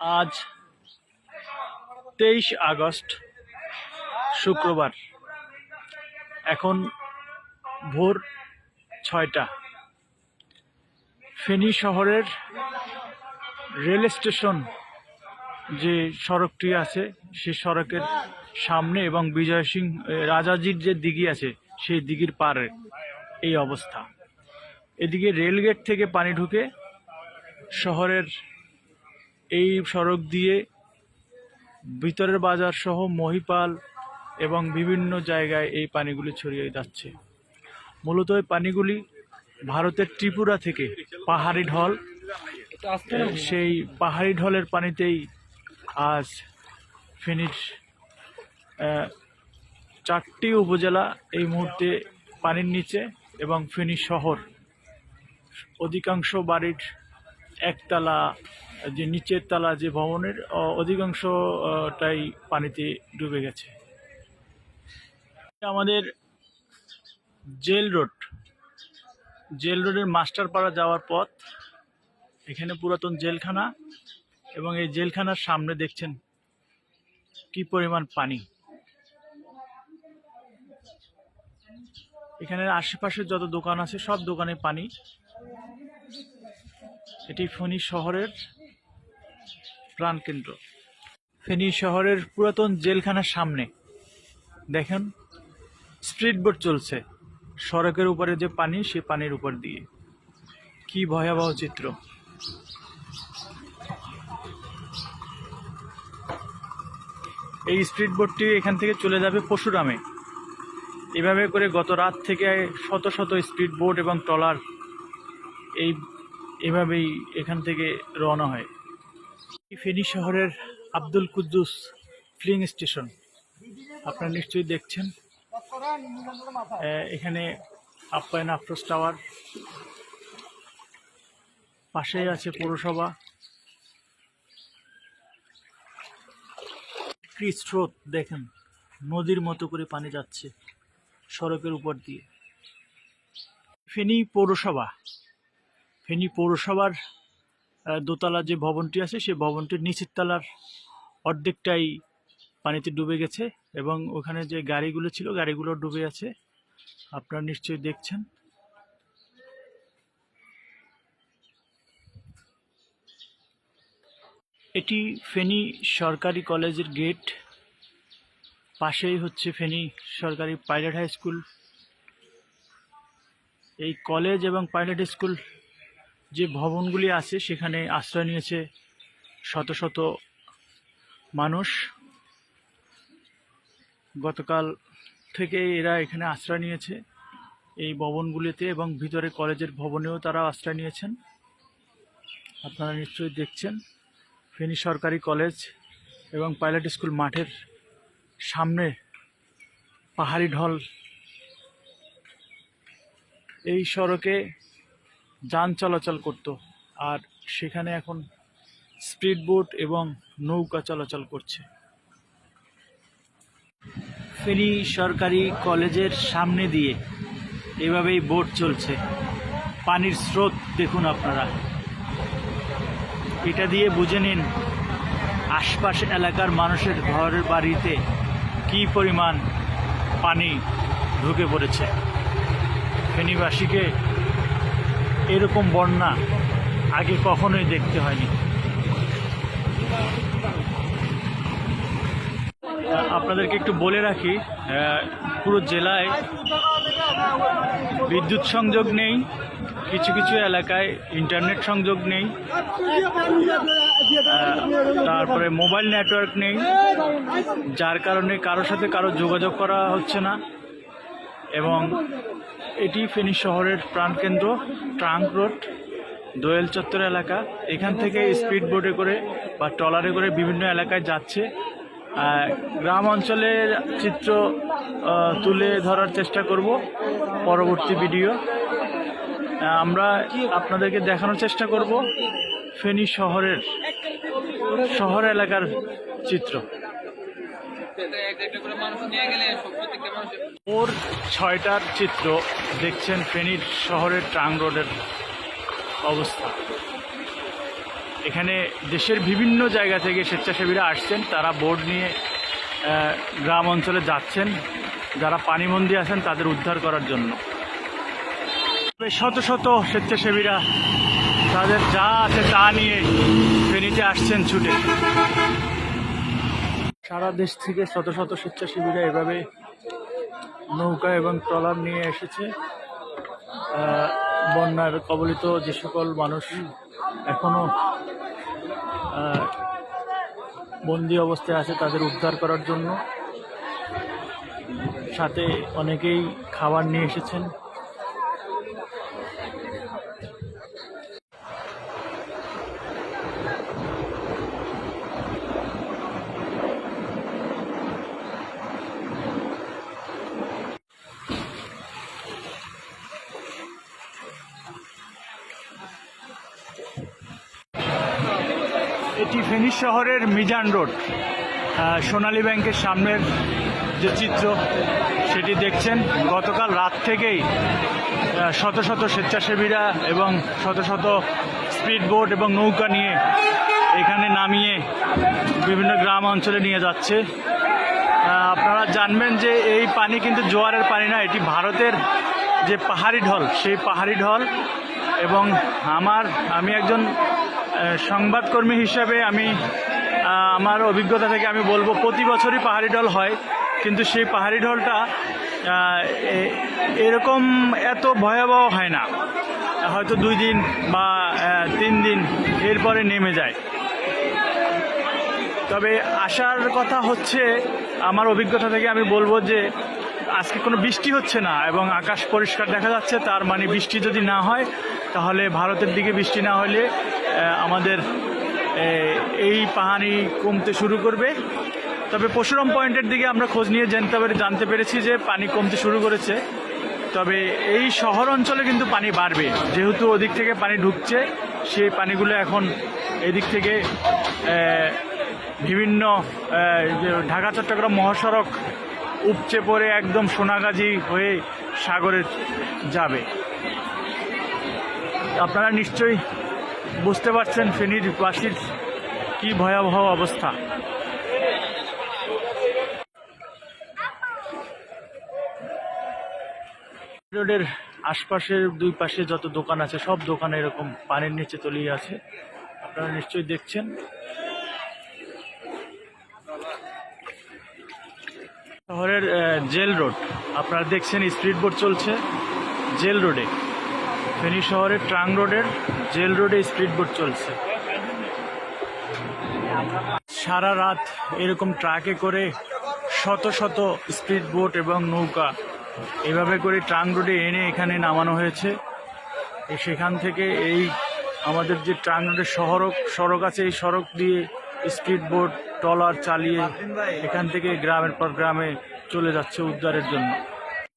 আজ তেইশ আগস্ট, শুক্রবার। এখন ভোর ছয়টা। ফেনী শহরের রেল স্টেশন যে সড়কটি আছে সেই সড়কের সামনে এবং বিজয় সিং রাজাজির যে দিঘি আছে, সেই দিঘির পারে এই অবস্থা। এদিকে রেলগেট থেকে পানি ঢুকে শহরের এই সড়ক দিয়ে ভিতরের বাজার সহ মহিপাল এবং বিভিন্ন জায়গায় এই পানিগুলি ছড়িয়ে যাচ্ছে। মূলত এই পানিগুলি ভারতের ত্রিপুরা থেকে পাহাড়ি ঢল সেই পাহাড়ি ঢলের পানিতেই আজ আহ, চারটি উপজেলা এই মুহূর্তে পানির নিচে এবং ফেনী শহর। অধিকাংশ বাড়ির একতলা, যে নিচের তলা যে ভবনের অধিকাংশটাই পানিতে ডুবে গেছে। আমাদের জেল রোড, জেল রোডের মাস্টারপাড়া যাওয়ার পথ, এখানে পুরাতন জেলখানা এবং এই জেলখানার সামনে দেখছেন কি পরিমাণ পানি। এখানে আশেপাশে যত দোকান আছে, সব দোকানে পানি। এটি ফেনী শহরের প্রাণকেন্দ্র ফেনী শহরের পুরাতন জেলখানার সামনে। দেখেন, স্ট্রিট বোট চলছে। সড়কের উপরে যে পানি, সে পানির উপর দিয়ে। কি ভয়াবহ চিত্র। এই স্ট্রিট বোটটি এখান থেকে চলে যাবে পশুরামে এভাবে করে গত রাত থেকে শত শত স্পিড বোট এবং ট্রলার এই এভাবেই এখান থেকে রওনা হয়। ফেনী শহরের আব্দুল কুদ্দুস ফিলিং স্টেশন। আপনারা নিশ্চয়ই দেখছেন। এখানে আপ্যায়ন আফরোজ টাওয়ার। পাশেই আছে পৌরসভা। স্রোত, দেখেন, নদীর মতো করে পানি যাচ্ছে সড়কের উপর দিয়ে। ফেনী পৌরসভা। ফেনী পৌরসভার দোতলা যে ভবনটি আছে সেই ভবনটির নিচের তলার অর্ধেকটাই পানিতে ডুবে গেছে এবং ওখানে যে গাড়িগুলো ছিল, গাড়িগুলো ডুবে আছে। আপনারা নিশ্চয়ই দেখছেন। এটি ফেনী সরকারি কলেজের গেট। পাশেই হচ্ছে ফেনী সরকারি পাইলট হাই স্কুল। এই কলেজ এবং পাইলট স্কুল যে ভবনগুলি আছে, সেখানে আশ্রয় নিয়েছে শত শত মানুষ। গতকাল থেকে এরা এখানে আশ্রয় নিয়েছে এই ভবনগুলিতে এবং ভিতরে কলেজের ভবনেও তারা আশ্রয় নিয়েছেন। আপনারা নিশ্চয়ই দেখছেন, ফেনী সরকারি কলেজ এবং পাইলট স্কুল মাঠের সামনে পাহাড়ি ঢল। এই সড়কে যান চলাচল করত। আর সেখানে এখন স্পিড বোট এবং নৌকা চলাচল করছে। ফেনী সরকারি কলেজের সামনে দিয়ে এভাবেই বোট চলছে। পানির স্রোত দেখুন আপনারা। এটা দিয়ে বুঝে নিন, আশপাশ এলাকার মানুষের ঘরের বাড়িতে কি পরিমাণ পানি ঢুকে পড়েছে। ফেনীবাসীকে এরকম বন্যা আগে কখনোই দেখতে হয়নি। আপনাদেরকে একটু বলে রাখি পুরো জেলায় বিদ্যুৎ সংযোগ নেই, কিছু কিছু এলাকায় ইন্টারনেট সংযোগ নেই তারপরে মোবাইল নেটওয়ার্ক নেই, যার কারণে কারোর সাথে কারও যোগাযোগ করা হচ্ছে না, এবং এটি ফেনী শহরের প্রাণকেন্দ্র, ট্রাঙ্ক রোড, দোয়েল চত্বর এলাকা। এখান থেকে স্পিড বোটে করে বা ট্রলারে করে বিভিন্ন এলাকায় যাচ্ছে। গ্রাম অঞ্চলের চিত্র তুলে ধরার চেষ্টা করব পরবর্তী ভিডিও। আমরা আপনাদেরকে দেখানোর চেষ্টা করব ফেনী শহরের, শহর এলাকার চিত্র। ভোর ছয়টার চিত্র দেখছেন ফেনীর শহরের ট্রাং রোডের অবস্থা। এখানে দেশের বিভিন্ন জায়গা থেকে স্বেচ্ছাসেবীরা আসছেন, তারা বোর্ড নিয়ে গ্রাম অঞ্চলে যাচ্ছেন, যারা পানিবন্দী আছেন তাদের উদ্ধার করার জন্য। শত শত স্বেচ্ছাসেবীরা তাদের যা আছে তা নিয়ে ফেনীতে আসছেন ছুটে। সারা দেশ থেকে শত শত স্বেচ্ছাসেবীরা এভাবে নৌকা এবং ট্রলার নিয়ে এসেছে। বন্যার কবলিত যে সকল মানুষ এখনও বন্দি অবস্থায় আছে তাদের উদ্ধার করার জন্য। সাথে অনেকেই খাবার নিয়ে এসেছেন এটি ফেনী শহরের মিজান রোড সোনালী ব্যাংকের সামনের যে চিত্র, সেটি দেখছেন। গতকাল রাত থেকেই শত শত স্বেচ্ছাসেবীরা এবং শত শত স্পিড বোট এবং নৌকা নিয়ে এখানে নামিয়ে বিভিন্ন গ্রাম অঞ্চলে নিয়ে যাচ্ছে। আপনারা জানবেন যে এই পানি কিন্তু জোয়ারের পানি না, এটি ভারতের যে পাহাড়ি ঢল, সেই পাহাড়ি ঢল। এবং আমার, আমি একজন সংবাদকর্মী হিসাবে আমি আমার অভিজ্ঞতা থেকে আমি বলব, প্রতি বছরই পাহাড়ি ঢল হয়, কিন্তু সেই পাহাড়ি ঢলটা এরকম এত ভয়াবহ হয় না। হয়তো দুই দিন বা তিন দিন এরপরে নেমে যায়। তবে আসার কথা হচ্ছে, আমার অভিজ্ঞতা থেকে আমি বলব যে, আজকে কোনো বৃষ্টি হচ্ছে না এবং আকাশ পরিষ্কার দেখা যাচ্ছে, তার মানে বৃষ্টি যদি না হয়, তাহলে ভারতের দিকে বৃষ্টি না হলে আমাদের এই পাহাড়ি কমতে শুরু করবে। তবে পশুরাম পয়েন্টের দিকে আমরা খোঁজ নিয়ে জানতে পারি, জানতে পেরেছি যে পানি কমতে শুরু করেছে। তবে এই শহর অঞ্চলে কিন্তু পানি বাড়বে। যেহেতু ওদিক থেকে পানি ঢুকছে, সেই পানিগুলো এখন এদিক থেকে বিভিন্ন ঢাকা, চট্টগ্রাম মহাসড়ক উপচে পড়ে একদম সোনাগাজী হয়ে সাগরে যাবে। আপনারা নিশ্চয়ই বুঝতে পারছেন ফেনীর বাসীর কি ভয়াবহ অবস্থা। রোডের আশপাশের দুই পাশে যত দোকান আছে, সব দোকানে এরকম পানির নিচে তলিয়ে আছে। আপনারা নিশ্চয়ই দেখছেন। শহরের জেল রোড, আপনারা দেখছেন স্পিড বোট চলছে জেল রোডে। ফেনী শহরের ট্রাং রোডের জেল রোডে স্পিড বোট চলছে। সারা রাত এরকম ট্রাকে করে শত শত স্পিড বোট এবং নৌকা এভাবে করে ট্রাং রোডে এনে এখানে নামানো হয়েছে। সেখান থেকে এই আমাদের যে ট্রাং রোডের সড়ক সড়ক আছে, এই সড়ক দিয়ে স্পিড বোট, ট্রলার চালিয়ে এখান থেকে গ্রামের পর গ্রামে চলে যাচ্ছে উদ্ধারের জন্য।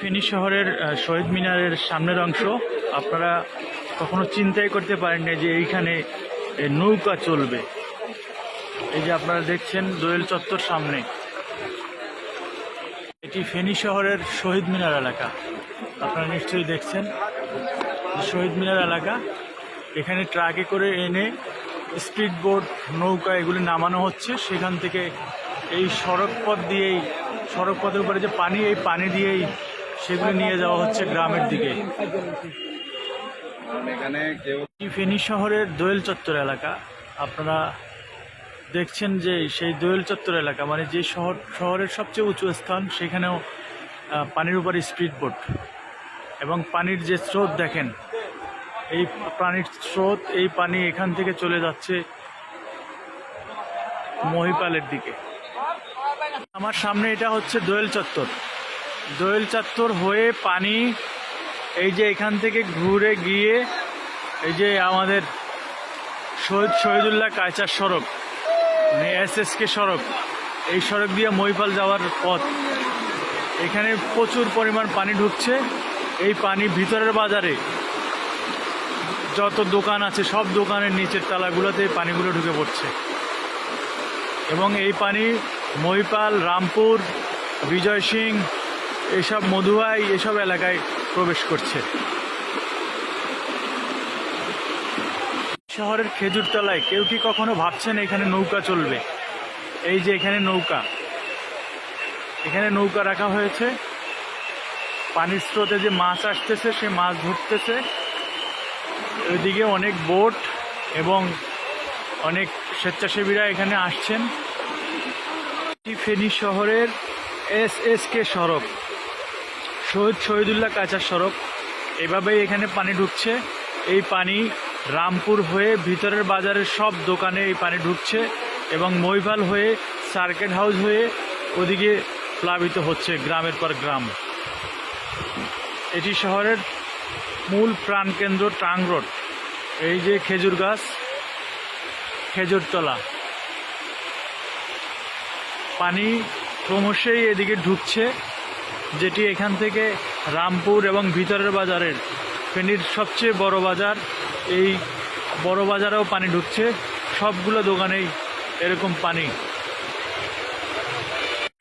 ফেনী শহরের শহীদ মিনারের সামনের অংশ আপনারা কখনো চিন্তাই করতে পারেন না যে এইখানে নৌকা চলবে। এই যে আপনারা দেখছেন দোয়েল চত্বর সামনে। এটি ফেনী শহরের শহীদ মিনার এলাকা। আপনারা নিশ্চয়ই দেখছেন শহীদ মিনার এলাকা। এখানে ট্রাকে করে এনে স্পিড বোট নৌকা এগুলি নামানো হচ্ছে। সেখান থেকে এই সড়ক পথ দিয়েই, সড়ক পথের উপরে যে পানি, এই পানি দিয়েই সেগুলি নিয়ে যাওয়া হচ্ছে গ্রামের দিকে। কেউ ফেনী শহরের দোয়েল চত্বর এলাকা। আপনারা দেখছেন যে সেই দোয়েল চত্বর এলাকা মানে যে শহর, শহরের সবচেয়ে উঁচু স্থান, সেখানেও পানির উপরে স্পিড বোট। এবং পানির যে স্রোত দেখেন, এই পানির স্রোত, এই পানি এখান থেকে চলে যাচ্ছে মহিপালের দিকে। আমার সামনে এটা হচ্ছে দোয়েল চত্বর। দোয়েল চত্বর হয়ে পানি এই যে এখান থেকে ঘুরে গিয়ে এই যে আমাদের শহীদ শহীদুল্লাহ কায়চার সড়ক মানে এস এস কে সড়ক, এই সড়ক দিয়ে মহিপাল যাওয়ার পথ। এখানে প্রচুর পরিমাণ পানি ঢুকছে। এই পানি ভিতরের বাজারে যত দোকান আছে, সব দোকানের নিচের তালাগুলোতে পানিগুলো ঢুকে পড়ছে। এবং এই পানি মহিপাল রামপুর, বিজয় সিং, এসব মধুয়াই এসব এলাকায় প্রবেশ করছে। শহরের খেজুরতলায় কেউ কি কখনো ভাবছেন এখানে নৌকা চলবে? এই যে এখানে নৌকা। এখানে নৌকা রাখা হয়েছে। পানির স্রোতে যে মাছ আসতেছে, সে মাছ ধরতেছে। ওইদিকে অনেক বোট এবং অনেক স্বেচ্ছাসেবীরা এখানে আসছেন। ফেনী শহরের এস এস কে সড়ক। শহীদ শহীদুল্লাহ কাঁচা সড়ক। এভাবেই এখানে পানি ঢুকছে। এই পানি রামপুর হয়ে ভিতরের বাজারের সব দোকানে এই পানি ঢুকছে এবং মৈভাল হয়ে সার্কেট হাউস হয়ে ওদিকে প্লাবিত হচ্ছে গ্রামের পর গ্রাম। এটি শহরের মূল প্রাণকেন্দ্র টাং রোড। এই যে খেজুর গাছ খেজুরতলা পানি ক্রমশই এদিকে ঢুকছে। যেটি এখান থেকে রামপুর এবং ভিতরের বাজারের ফেনীর সবচেয়ে বড় বাজার। এই বড় বাজারেও পানি ঢুকছে। সবগুলো দোকানেই এরকম পানি।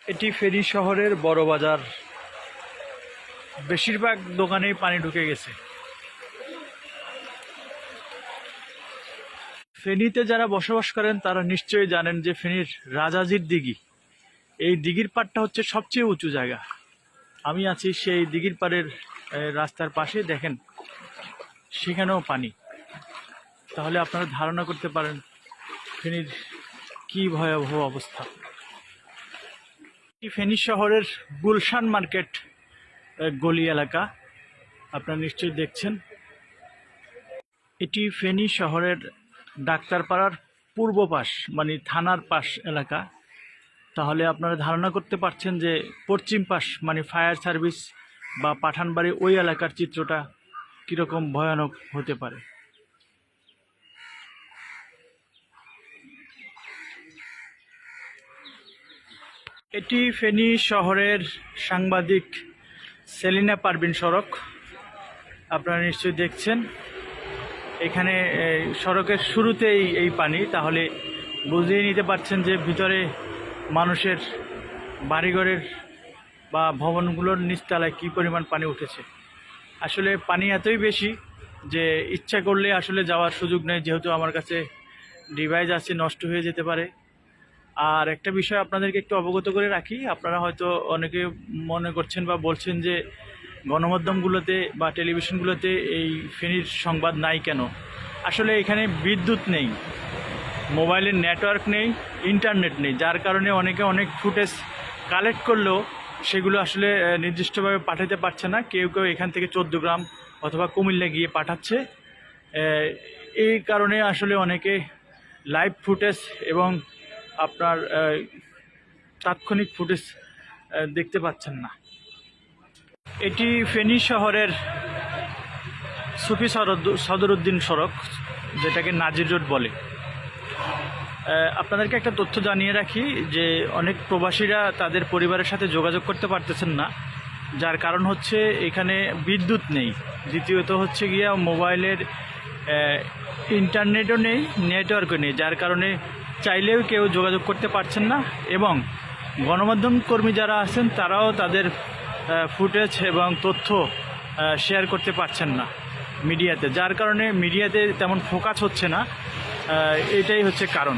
এটি ফেনী শহরের বড় বাজার। বেশিরভাগ দোকানেই পানি ঢুকে গেছে। ফেনীতে যারা বসবাস করেন, তারা নিশ্চয়ই জানেন যে ফেনীর রাজাজির দিঘি। এই দিঘির পাড়টা হচ্ছে সবচেয়ে উঁচু জায়গা। আমি আছি সেই দিঘির পাড়ের রাস্তার পাশে, দেখেন, সেখানেও পানি। তাহলে আপনারা ধারণা করতে পারেন, ফেনীর কি ভয়াবহ অবস্থা। ফেনী শহরের গুলশান মার্কেট গলি এলাকা, আপনারা নিশ্চয়ই দেখছেন। এটি ফেনী শহরের ডাক্তারপাড়ার পূর্ব পাশ মানে থানার পাশ এলাকা। তাহলে আপনারা ধারণা করতে পারছেন যে পশ্চিম পাশ মানে ফায়ার সার্ভিস বা পাঠানবাড়ি ওই এলাকার চিত্রটা কীরকম ভয়ানক হতে পারে? এটি ফেনী শহরের সাংবাদিক সেলিনা পারবিন সড়ক। আপনারা নিশ্চয়ই দেখছেন। এখানে সড়কের শুরুতেই এই পানি, তাহলে বুঝিয়ে নিতে পারছেন যে ভিতরে মানুষের বাড়িঘরের বা ভবনগুলোর নিচতলায় কী পরিমাণ পানি উঠেছে? আসলে পানি এতই বেশি যে ইচ্ছা করলে আসলে যাওয়ার সুযোগ নেই, যেহেতু আমার কাছে ডিভাইস আছে, নষ্ট হয়ে যেতে পারে। আর একটা বিষয় আপনাদেরকে একটু অবগত করে রাখি, আপনারা হয়তো অনেকে মনে করছেন বা বলছেন যে গণমাধ্যমগুলোতে বা টেলিভিশনগুলোতে এই ফেনীর সংবাদ নাই কেন? আসলে এখানে বিদ্যুৎ নেই। মোবাইলের নেটওয়ার্ক নেই ইন্টারনেট নেই। যার কারণে অনেকে অনেক ফুটেজ কালেক্ট করলেও সেগুলো আসলে নির্দিষ্টভাবে পাঠাতে পারছে না। কেউ কেউ এখান থেকে চোদ্দ গ্রাম অথবা কুমিল্লা গিয়ে পাঠাচ্ছে। এই কারণে আসলে অনেকে লাইভ ফুটেজ এবং আপনার তাৎক্ষণিক ফুটেজ দেখতে পাচ্ছেন না। এটি ফেনী শহরের সুফি সরদ- সদরুদ্দিন সড়ক, যেটাকে নাজির রোড বলে। আপনাদেরকে একটা তথ্য জানিয়ে রাখি যে অনেক প্রবাসীরা তাদের পরিবারের সাথে যোগাযোগ করতে পারতেছেন না, যার কারণ হচ্ছে এখানে বিদ্যুৎ নেই। দ্বিতীয়ত হচ্ছে গিয়া মোবাইলের ইন্টারনেটও নেই, নেটওয়ার্কও নেই, যার কারণে চাইলেও কেউ যোগাযোগ করতে পারছেন না এবং গণমাধ্যম কর্মী যারা আছেন তারাও তাদের ফুটেজ এবং তথ্য শেয়ার করতে পারছেন না মিডিয়াতে, যার কারণে মিডিয়াতে তেমন ফোকাস হচ্ছে না। এটাই হচ্ছে কারণ।